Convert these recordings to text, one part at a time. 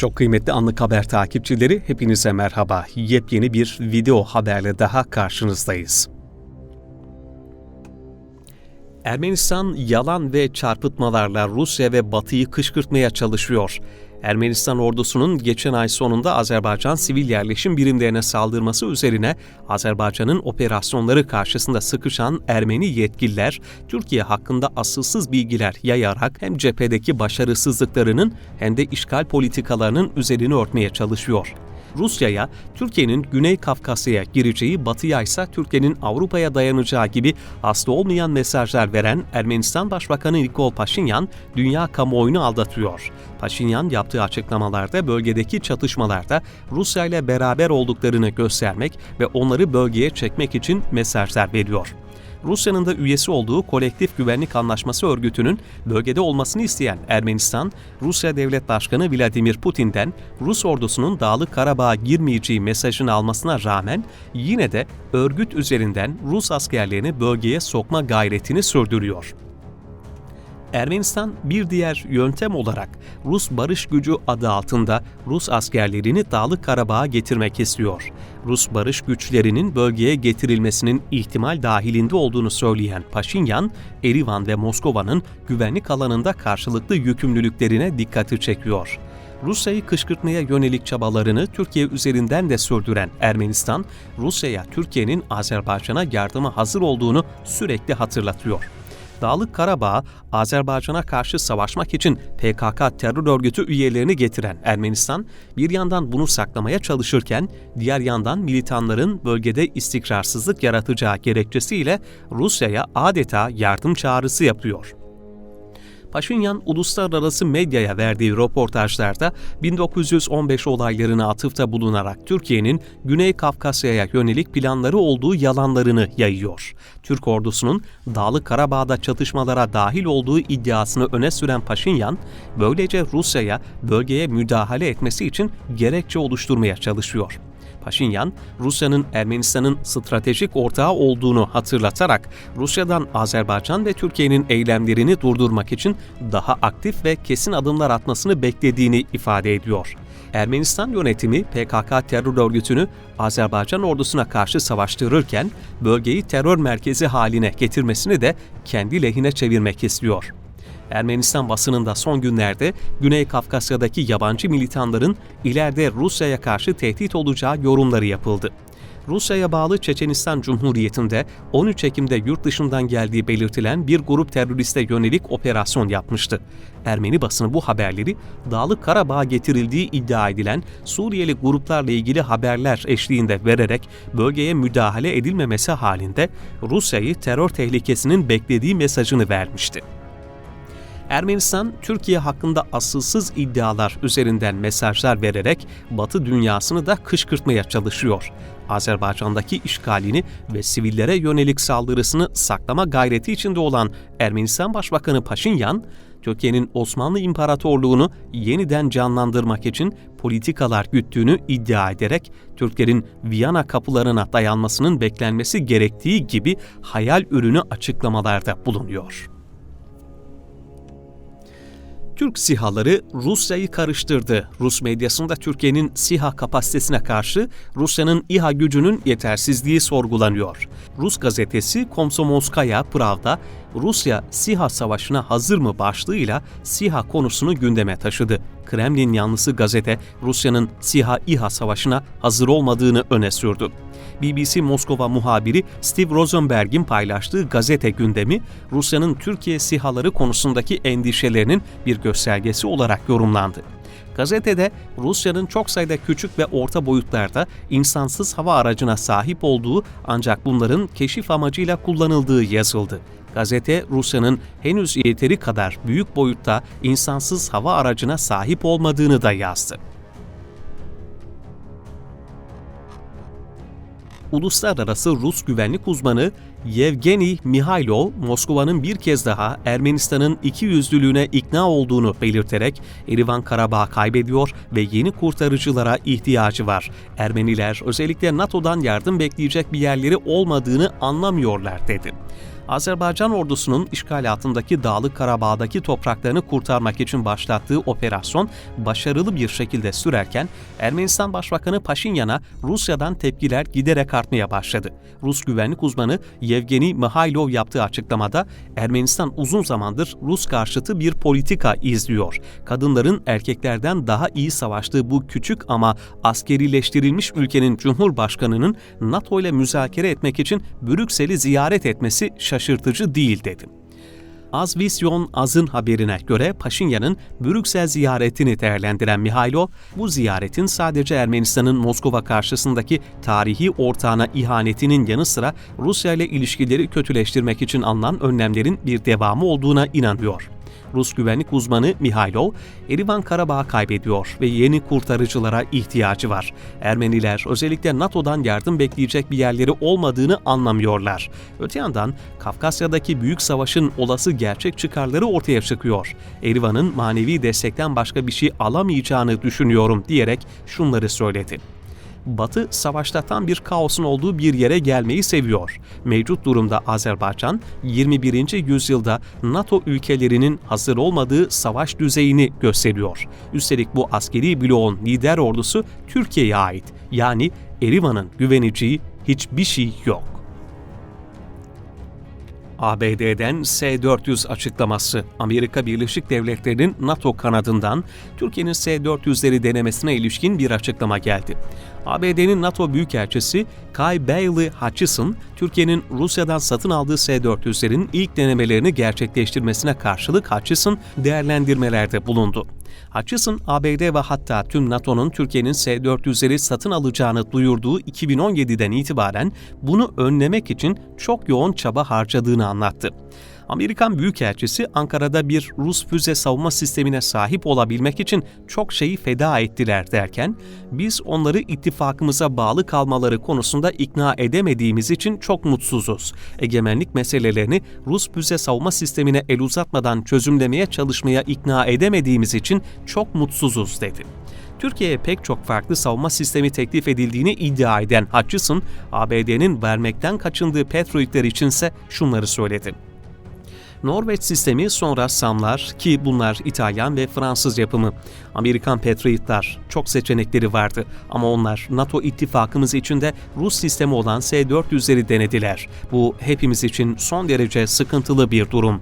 Çok kıymetli anlık haber takipçileri hepinize merhaba. Yepyeni bir video haberle daha karşınızdayız. Ermenistan yalan ve çarpıtmalarla Rusya ve Batı'yı kışkırtmaya çalışıyor. Ermenistan ordusunun geçen ay sonunda Azerbaycan sivil yerleşim birimlerine saldırması üzerine Azerbaycan'ın operasyonları karşısında sıkışan Ermeni yetkililer Türkiye hakkında asılsız bilgiler yayarak hem cephedeki başarısızlıklarının hem de işgal politikalarının üzerini örtmeye çalışıyor. Rusya'ya Türkiye'nin Güney Kafkasya'ya gireceği, Batı'ya ise Türkiye'nin Avrupa'ya dayanacağı gibi aslı olmayan mesajlar veren Ermenistan Başbakanı Nikol Paşinyan dünya kamuoyunu aldatıyor. Paşinyan yaptığı açıklamalarda bölgedeki çatışmalarda Rusya ile beraber olduklarını göstermek ve onları bölgeye çekmek için mesajlar veriyor. Rusya'nın da üyesi olduğu Kolektif Güvenlik Anlaşması örgütünün bölgede olmasını isteyen Ermenistan, Rusya Devlet Başkanı Vladimir Putin'den Rus ordusunun Dağlık Karabağ'a girmeyeceği mesajını almasına rağmen yine de örgüt üzerinden Rus askerlerini bölgeye sokma gayretini sürdürüyor. Ermenistan bir diğer yöntem olarak Rus barış gücü adı altında Rus askerlerini Dağlık Karabağ'a getirmek istiyor. Rus barış güçlerinin bölgeye getirilmesinin ihtimal dahilinde olduğunu söyleyen Paşinyan, Erivan ve Moskova'nın güvenlik alanında karşılıklı yükümlülüklerine dikkati çekiyor. Rusya'yı kışkırtmaya yönelik çabalarını Türkiye üzerinden de sürdüren Ermenistan, Rusya'ya Türkiye'nin Azerbaycan'a yardıma hazır olduğunu sürekli hatırlatıyor. Dağlık Karabağ, Azerbaycan'a karşı savaşmak için PKK terör örgütü üyelerini getiren Ermenistan, bir yandan bunu saklamaya çalışırken, diğer yandan militanların bölgede istikrarsızlık yaratacağı gerekçesiyle Rusya'ya adeta yardım çağrısı yapıyor. Paşinyan uluslararası medyaya verdiği röportajlarda 1915 olaylarına atıfta bulunarak Türkiye'nin Güney Kafkasya'ya yönelik planları olduğu yalanlarını yayıyor. Türk ordusunun Dağlık Karabağ'da çatışmalara dahil olduğu iddiasını öne süren Paşinyan, böylece Rusya'ya bölgeye müdahale etmesi için gerekçe oluşturmaya çalışıyor. Paşinyan, Rusya'nın Ermenistan'ın stratejik ortağı olduğunu hatırlatarak Rusya'dan Azerbaycan ve Türkiye'nin eylemlerini durdurmak için daha aktif ve kesin adımlar atmasını beklediğini ifade ediyor. Ermenistan yönetimi PKK terör örgütünü Azerbaycan ordusuna karşı savaştırırken bölgeyi terör merkezi haline getirmesini de kendi lehine çevirmek istiyor. Ermenistan basınında son günlerde Güney Kafkasya'daki yabancı militanların ileride Rusya'ya karşı tehdit olacağı yorumları yapıldı. Rusya'ya bağlı Çeçenistan Cumhuriyeti'nde 13 Ekim'de yurt dışından geldiği belirtilen bir grup teröriste yönelik operasyon yapmıştı. Ermeni basını bu haberleri Dağlık Karabağ'a getirildiği iddia edilen Suriyeli gruplarla ilgili haberler eşliğinde vererek bölgeye müdahale edilmemesi halinde Rusya'yı terör tehlikesinin beklediği mesajını vermişti. Ermenistan, Türkiye hakkında asılsız iddialar üzerinden mesajlar vererek Batı dünyasını da kışkırtmaya çalışıyor. Azerbaycan'daki işgalini ve sivillere yönelik saldırısını saklama gayreti içinde olan Ermenistan Başbakanı Paşinyan, Türkiye'nin Osmanlı İmparatorluğunu yeniden canlandırmak için politikalar güttüğünü iddia ederek Türklerin Viyana kapılarına dayanmasının beklenmesi gerektiği gibi hayal ürünü açıklamalarda bulunuyor. Türk SİHA'ları Rusya'yı karıştırdı. Rus medyasında Türkiye'nin SİHA kapasitesine karşı Rusya'nın İHA gücünün yetersizliği sorgulanıyor. Rus gazetesi Komsomolskaya Pravda, Rusya SİHA savaşına hazır mı başlığıyla SİHA konusunu gündeme taşıdı. Kremlin yanlısı gazete Rusya'nın SİHA-İHA savaşına hazır olmadığını öne sürdü. BBC Moskova muhabiri Steve Rosenberg'in paylaştığı gazete gündemi, Rusya'nın Türkiye sihaları konusundaki endişelerinin bir göstergesi olarak yorumlandı. Gazetede Rusya'nın çok sayıda küçük ve orta boyutlarda insansız hava aracına sahip olduğu ancak bunların keşif amacıyla kullanıldığı yazıldı. Gazete Rusya'nın henüz yeteri kadar büyük boyutta insansız hava aracına sahip olmadığını da yazdı. Uluslararası Rus güvenlik uzmanı Yevgeni Mihailov, Moskova'nın bir kez daha Ermenistan'ın iki yüzlülüğüne ikna olduğunu belirterek Erivan Karabağ kaybediyor ve yeni kurtarıcılara ihtiyacı var. Ermeniler özellikle NATO'dan yardım bekleyecek bir yerleri olmadığını anlamıyorlar dedi. Azerbaycan ordusunun işgal altındaki Dağlık Karabağ'daki topraklarını kurtarmak için başlattığı operasyon başarılı bir şekilde sürerken Ermenistan Başbakanı Paşinyan'a Rusya'dan tepkiler giderek artmaya başladı. Rus güvenlik uzmanı Yevgeni Mihailov yaptığı açıklamada Ermenistan uzun zamandır Rus karşıtı bir politika izliyor. Kadınların erkeklerden daha iyi savaştığı bu küçük ama askerileştirilmiş ülkenin Cumhurbaşkanı'nın NATO ile müzakere etmek için Brüksel'i ziyaret etmesi şaşırtıcı değil dedi. Azvisyon Az'ın haberine göre Paşinyan'ın Brüksel ziyaretini değerlendiren Mihailov, bu ziyaretin sadece Ermenistan'ın Moskova karşısındaki tarihi ortağına ihanetinin yanı sıra Rusya ile ilişkileri kötüleştirmek için alınan önlemlerin bir devamı olduğuna inanıyor. Rus güvenlik uzmanı Mihailov, Erivan Karabağ kaybediyor ve yeni kurtarıcılara ihtiyacı var. Ermeniler özellikle NATO'dan yardım bekleyecek bir yerleri olmadığını anlamıyorlar. Öte yandan Kafkasya'daki büyük savaşın olası gerçek çıkarları ortaya çıkıyor. Erivan'ın manevi destekten başka bir şey alamayacağını düşünüyorum diyerek şunları söyledi. Batı savaşta tam bir kaosun olduğu bir yere gelmeyi seviyor. Mevcut durumda Azerbaycan 21. yüzyılda NATO ülkelerinin hazır olmadığı savaş düzeyini gösteriyor. Üstelik bu askeri bloğun lider ordusu Türkiye'ye ait. Yani Erivan'ın güveneceği hiçbir şey yok. ABD'den S-400 açıklaması. Amerika Birleşik Devletleri'nin NATO kanadından Türkiye'nin S-400'leri denemesine ilişkin bir açıklama geldi. ABD'nin NATO Büyükelçisi Kai Bailey Hutchison, Türkiye'nin Rusya'dan satın aldığı S-400'lerin ilk denemelerini gerçekleştirmesine karşılık Hutchison değerlendirmelerde bulundu. Hutchison, ABD ve hatta tüm NATO'nun Türkiye'nin S-400'leri satın alacağını duyurduğu 2017'den itibaren bunu önlemek için çok yoğun çaba harcadığını anlattı. Amerikan Büyükelçisi Ankara'da bir Rus füze savunma sistemine sahip olabilmek için çok şeyi feda ettiler derken, biz onları ittifakımıza bağlı kalmaları konusunda ikna edemediğimiz için çok mutsuzuz. Egemenlik meselelerini Rus füze savunma sistemine el uzatmadan çözümlemeye çalışmaya ikna edemediğimiz için çok mutsuzuz dedi. Türkiye'ye pek çok farklı savunma sistemi teklif edildiğini iddia eden Hutchison, ABD'nin vermekten kaçındığı Patriot'ler içinse şunları söyledi. Norveç sistemi sonra Samlar ki bunlar İtalyan ve Fransız yapımı. Amerikan Patriot'lar çok seçenekleri vardı ama onlar NATO ittifakımız içinde Rus sistemi olan S-400'leri denediler. Bu hepimiz için son derece sıkıntılı bir durum.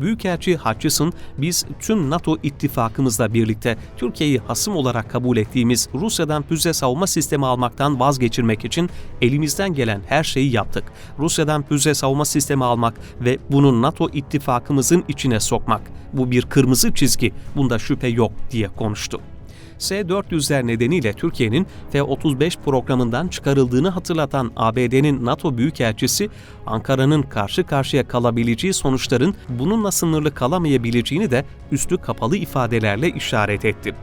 Büyükelçi Hutchison, biz tüm NATO ittifakımızla birlikte Türkiye'yi hasım olarak kabul ettiğimiz Rusya'dan füze savunma sistemi almaktan vazgeçirmek için elimizden gelen her şeyi yaptık. Rusya'dan füze savunma sistemi almak ve bunu NATO ittifakımızın içine sokmak. Bu bir kırmızı çizgi, bunda şüphe yok diye konuştu. S-400'ler nedeniyle Türkiye'nin F-35 programından çıkarıldığını hatırlatan ABD'nin NATO Büyükelçisi, Ankara'nın karşı karşıya kalabileceği sonuçların bununla sınırlı kalamayabileceğini de üstü kapalı ifadelerle işaret etti.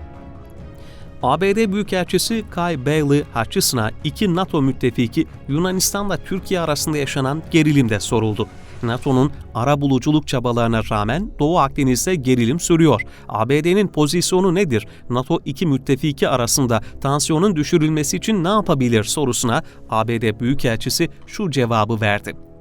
ABD Büyükelçisi Kai Bailey Hutchison'a iki NATO müttefiki Yunanistan'la Türkiye arasında yaşanan gerilimde soruldu. NATO'nun ara buluculuk çabalarına rağmen Doğu Akdeniz'de gerilim sürüyor. ABD'nin pozisyonu nedir? NATO iki müttefiki arasında tansiyonun düşürülmesi için ne yapabilir sorusuna ABD Büyükelçisi şu cevabı verdi.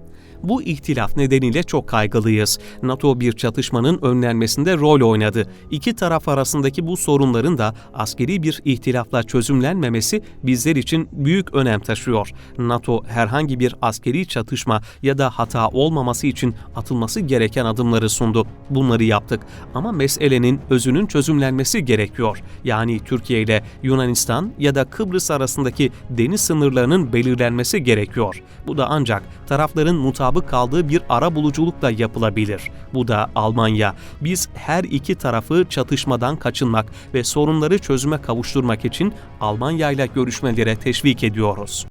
Bu ihtilaf nedeniyle çok kaygılıyız. NATO bir çatışmanın önlenmesinde rol oynadı. İki taraf arasındaki bu sorunların da askeri bir ihtilafla çözümlenmemesi bizler için büyük önem taşıyor. NATO herhangi bir askeri çatışma ya da hata olmaması için atılması gereken adımları sundu. Bunları yaptık ama meselenin özünün çözümlenmesi gerekiyor. Yani Türkiye ile Yunanistan ya da Kıbrıs arasındaki deniz sınırlarının belirlenmesi gerekiyor. Bu da ancak tarafların mutabık kaldığı bir ara buluculukla yapılabilir. Bu da Almanya. Biz her iki tarafı çatışmadan kaçınmak ve sorunları çözüme kavuşturmak için Almanya ile görüşmelere teşvik ediyoruz.